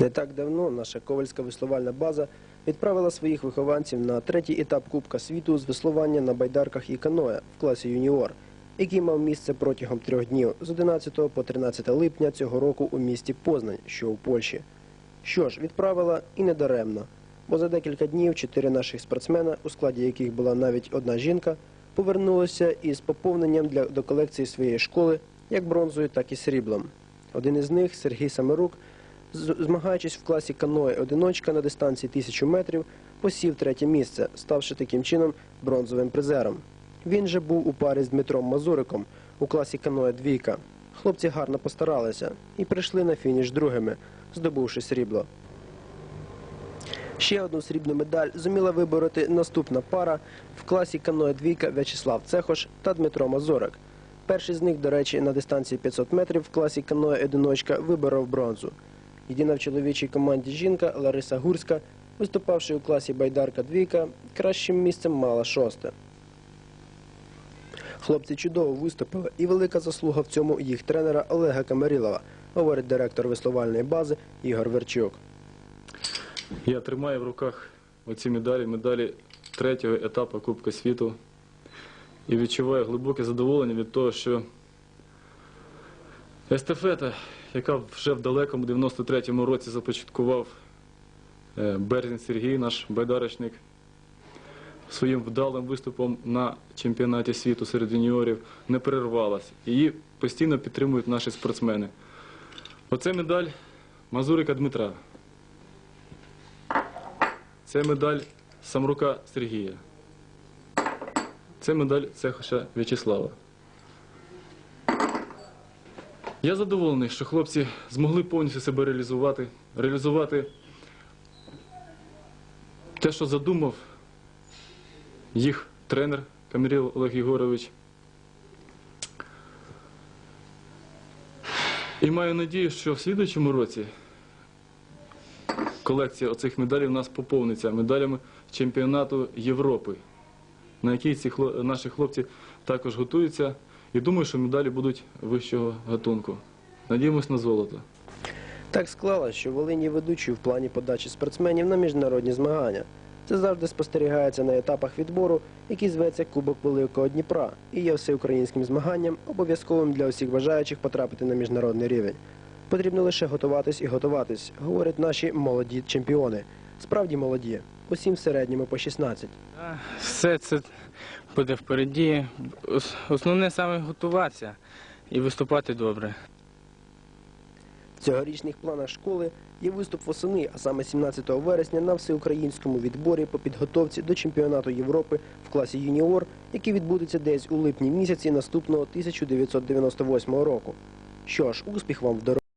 Не так давно наша ковальська веслувальна база відправила своїх вихованців на третій етап Кубка світу з веслування на байдарках і каноє в класі юніор, який мав місце протягом трьох днів з 11 по 13 липня цього року у місті Познань, що у Польщі. Що ж, відправила і не даремно, бо за декілька днів чотири наших спортсмена, у складі яких була навіть одна жінка, повернулися із поповненням для, до колекції своєї школи як бронзою, так і сріблом. Один із них, Сергій Самирук, змагаючись в класі каное одиночка на дистанції 1000 метрів, посів третє місце, ставши таким чином бронзовим призером. Він же був у парі з Дмитром Мазуриком у класі каное двійка. Хлопці гарно постаралися і прийшли на фініш другими, здобувши срібло. Ще одну срібну медаль зуміла вибороти наступна пара в класі каное двійка В'ячеслав Цехош та Дмитро Мазурик. Перший з них, до речі, на дистанції 500 метрів в класі каное одиночка виборов бронзу. Єдина в чоловічій команді жінка Лариса Гурська, виступавши у класі байдарка двійка, кращим місцем мала шосте. Хлопці чудово виступили, і велика заслуга в цьому їх тренера Олега Камарілова, говорить директор веслувальної бази Ігор Верчук. Я тримаю в руках оці медалі, медалі третього етапу Кубка світу. І відчуваю глибоке задоволення від того, що естафета, яка вже в далекому 93-му році започаткував е, Берзін Сергій, наш байдарочник, своїм вдалим виступом на чемпіонаті світу серед юніорів не перервалась. Її постійно підтримують наші спортсмени. Оце медаль Мазурика Дмитра. Це медаль Самрука Сергія. Це медаль Цехоша В'ячеслава. Я задоволений, що хлопці змогли повністю себе реалізувати, реалізувати те, що задумав їх тренер Каміріл Олег Єгорович. І маю надію, що в слідуючому році колекція оцих медалей у нас поповниться медалями чемпіонату Європи, на який ці наші хлопці також готуються. І думаю, що медалі будуть вищого гатунку. Надіємось на золото. Так склалось, що Волині ведучою в плані подачі спортсменів на міжнародні змагання. Це завжди спостерігається на етапах відбору, який зветься Кубок Великого Дніпра і є всеукраїнським змаганням, обов'язковим для усіх бажаючих потрапити на міжнародний рівень. Потрібно лише готуватись і готуватись, говорять наші молоді чемпіони. Справді молоді, усім в середньому по 16. Все це буде впереді. Основне саме готуватися і виступати добре. В цьогорічних планах школи є виступ восени, а саме 17 вересня на всеукраїнському відборі по підготовці до чемпіонату Європи в класі юніор, який відбудеться десь у липні місяці наступного 1998 року. Що ж, успіх вам в дорозі.